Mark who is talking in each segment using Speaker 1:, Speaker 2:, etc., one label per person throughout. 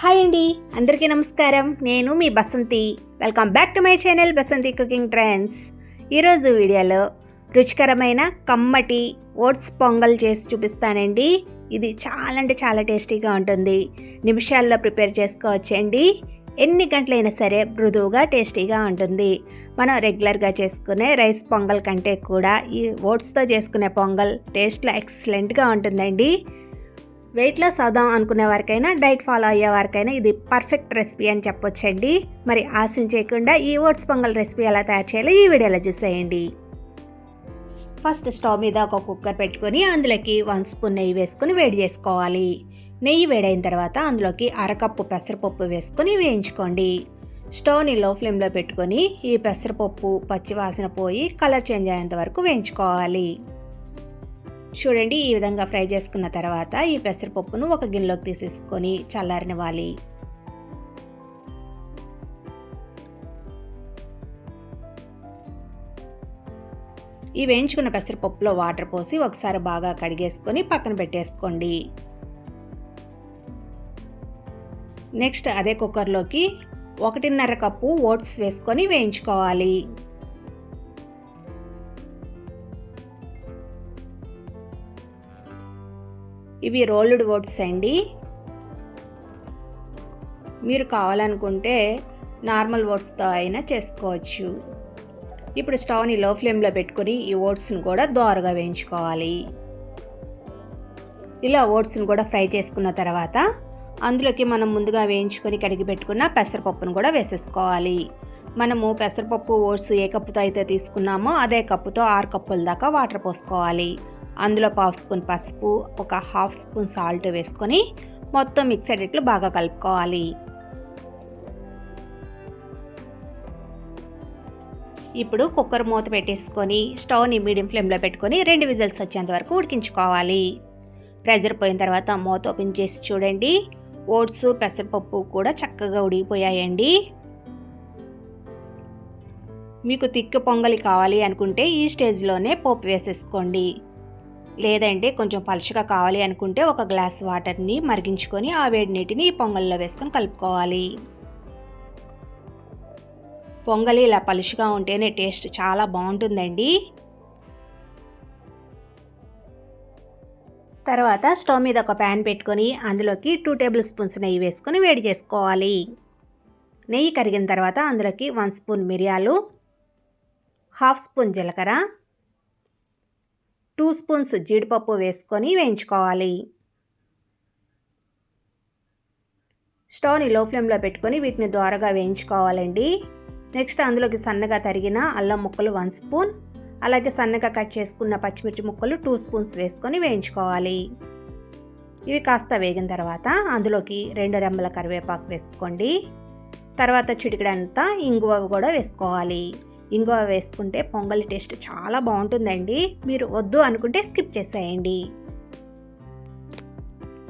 Speaker 1: Hi అండి అందరికీ నమస్కారం. నేను మీ Basanti. Welcome back to my channel Basanti cooking trends ఈరోజు వీడియోలో రుచికరమైన కమ్మటి ఓట్స్ పొంగల్ చేసి చూపిస్తానండి. ఇది చాలా అంటే చాలా టేస్టీగా ఉంటుంది. నిమిషాల్లో ప్రిపేర్ చేసుకోవచ్చండి. ఎన్ని గంటలైనా సరే మృదువుగా టేస్టీగా ఉంటుంది. మనం రెగ్యులర్గా చేసుకునే రైస్ పొంగల్ కంటే కూడా ఈ ఓట్స్తో చేసుకునే పొంగల్ టేస్ట్లో ఎక్సలెంట్గా ఉంటుందండి. వెయిట్ లాస్ అవుదాం అనుకునే వారికైనా డైట్ ఫాలో అయ్యే వారికైనా ఇది పర్ఫెక్ట్ రెసిపీ అని చెప్పొచ్చండి. మరి ఆశించేయకుండా ఈ ఓట్స్ పొంగల్ రెసిపీ ఎలా తయారు చేయాలో ఈ వీడియోలో చూసేయండి. ఫస్ట్ స్టవ్ మీద ఒక కుక్కర్ పెట్టుకొని అందులోకి వన్ స్పూన్ నెయ్యి వేసుకొని వేడి చేసుకోవాలి. నెయ్యి వేడైన తర్వాత అందులోకి అరకప్పు పెసరపప్పు వేసుకొని వేయించుకోండి. స్టవ్ని లో ఫ్లేమ్లో పెట్టుకొని ఈ పెసరపప్పు పచ్చివాసన పోయి కలర్ చేంజ్ అయ్యేంత వరకు వేయించుకోవాలి. చూడండి ఈ విధంగా ఫ్రై చేసుకున్న తర్వాత ఈ పెసరపప్పును ఒక గిన్నెలోకి తీసేసుకొని చల్లారనివ్వాలి. ఈ వేయించుకున్న పెసరపప్పులో వాటర్ పోసి ఒకసారి బాగా కడిగేసుకొని పక్కన పెట్టేసుకోండి. నెక్స్ట్ అదే కుక్కర్లోకి ఒకటిన్నర కప్పు ఓట్స్ వేసుకొని వేయించుకోవాలి. ఇవి రోల్డ్ ఓట్స్ అండి. మీరు కావాలనుకుంటే నార్మల్ ఓట్స్తో అయినా చేసుకోవచ్చు. ఇప్పుడు స్టవ్ని లో ఫ్లేమ్లో పెట్టుకొని ఈ ఓట్స్ని కూడా దోరగా వేయించుకోవాలి. ఇలా ఓట్స్ని కూడా ఫ్రై చేసుకున్న తర్వాత అందులోకి మనం ముందుగా వేయించుకొని కడిగి పెట్టుకున్న పెసరపప్పును కూడా వేసేసుకోవాలి. మనము పెసరపప్పు ఓట్స్ ఏ కప్పుతో అయితే తీసుకున్నామో అదే కప్పుతో ఆరు కప్పుల దాకా వాటర్ పోసుకోవాలి. అందులో పావు స్పూన్ పసుపు ఒక హాఫ్ స్పూన్ సాల్ట్ వేసుకొని మొత్తం మిక్స్ అయ్యేట్లు బాగా కలుపుకోవాలి. ఇప్పుడు కుక్కర్ మూత పెట్టేసుకొని స్టవ్ని మీడియం ఫ్లేమ్లో పెట్టుకొని రెండు విజిల్స్ వచ్చేంత వరకు ఉడికించుకోవాలి. ప్రెజర్ పోయిన తర్వాత మూత ఓపెన్ చేసి చూడండి. ఓట్స్ పెసరపప్పు కూడా చక్కగా ఉడికిపోయాయండి. మీకు తిక్కు పొంగలి కావాలి అనుకుంటే ఈ స్టేజ్లోనే పోపు వేసేసుకోండి. లేదంటే కొంచెం పలుచగా కావాలి అనుకుంటే ఒక గ్లాస్ వాటర్ని మరిగించుకొని ఆ వేడి నీటిని ఈ పొంగల్లో వేసుకొని కలుపుకోవాలి. పొంగలి ఇలా పలుచగా ఉంటేనే టేస్ట్ చాలా బాగుంటుందండి. తర్వాత స్టవ్ మీద ఒక ప్యాన్ పెట్టుకొని అందులోకి టూ టేబుల్ స్పూన్స్ నెయ్యి వేసుకొని వేడి చేసుకోవాలి. నెయ్యి కరిగిన తర్వాత అందులోకి వన్ స్పూన్ మిరియాలు హాఫ్ స్పూన్ జీలకర్ర టూ స్పూన్స్ జీడిపప్పు వేసుకొని వేయించుకోవాలి. స్టవ్ని లో ఫ్లేమ్లో పెట్టుకొని వీటిని దోరగా వేయించుకోవాలండి. నెక్స్ట్ అందులోకి సన్నగా తరిగిన అల్లం ముక్కలు వన్ స్పూన్ అలాగే సన్నగా కట్ చేసుకున్న పచ్చిమిర్చి ముక్కలు టూ స్పూన్స్ వేసుకొని వేయించుకోవాలి. ఇవి కాస్త వేగిన తర్వాత అందులోకి రెండు రెమ్మల కరివేపాకు వేసుకోండి. తర్వాత చిటికడంతా ఇంగువ కూడా వేసుకోవాలి. ఇంగువ వేసుకుంటే పొంగల్ టేస్ట్ చాలా బాగుంటుందండి. మీరు వద్దు అనుకుంటే స్కిప్ చేసేయండి.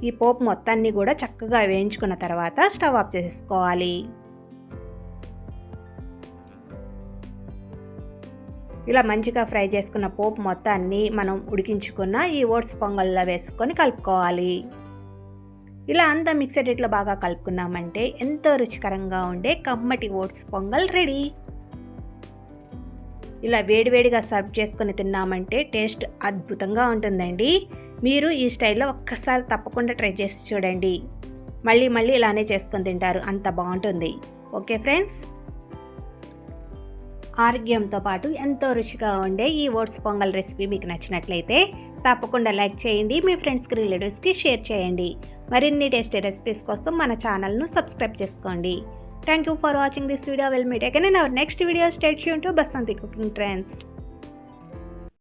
Speaker 1: ఈ పోపు మొత్తాన్ని కూడా చక్కగా వేయించుకున్న తర్వాత స్టవ్ ఆఫ్ చేసుకోవాలి ఇలా మంచిగా ఫ్రై చేసుకున్న పోపు మొత్తాన్ని మనం ఉడికించుకున్న ఈ ఓట్స్ పొంగల్లో వేసుకొని కలుపుకోవాలి. ఇలా అంతా మిక్సర్ ఇట్లా బాగా కలుపుకున్నామంటే ఎంతో రుచికరంగా ఉండే కమ్మటి ఓట్స్ పొంగల్ రెడీ. ఇలా వేడివేడిగా సర్వ్ చేసుకొని తిన్నామంటే టేస్ట్ అద్భుతంగా ఉంటుందండి. మీరు ఈ స్టైల్లో ఒక్కసారి తప్పకుండా ట్రై చేసి చూడండి. మళ్ళీ మళ్ళీ ఇలానే చేసుకొని తింటారు. అంత బాగుంటుంది. Okay friends? ఆరోగ్యంతో పాటు ఎంతో రుచిగా ఉండే ఈ ఓట్స్ పొంగల్ రెసిపీ మీకు నచ్చినట్లయితే తప్పకుండా లైక్ చేయండి. మీ ఫ్రెండ్స్కి రిలేటివ్స్కి షేర్ చేయండి. మరిన్ని టేస్టీ రెసిపీస్ కోసం మన ఛానల్ను సబ్స్క్రైబ్ చేసుకోండి. Thank you for watching this video. We'll meet again in our next video. Stay tuned to Basanti Cooking Trends.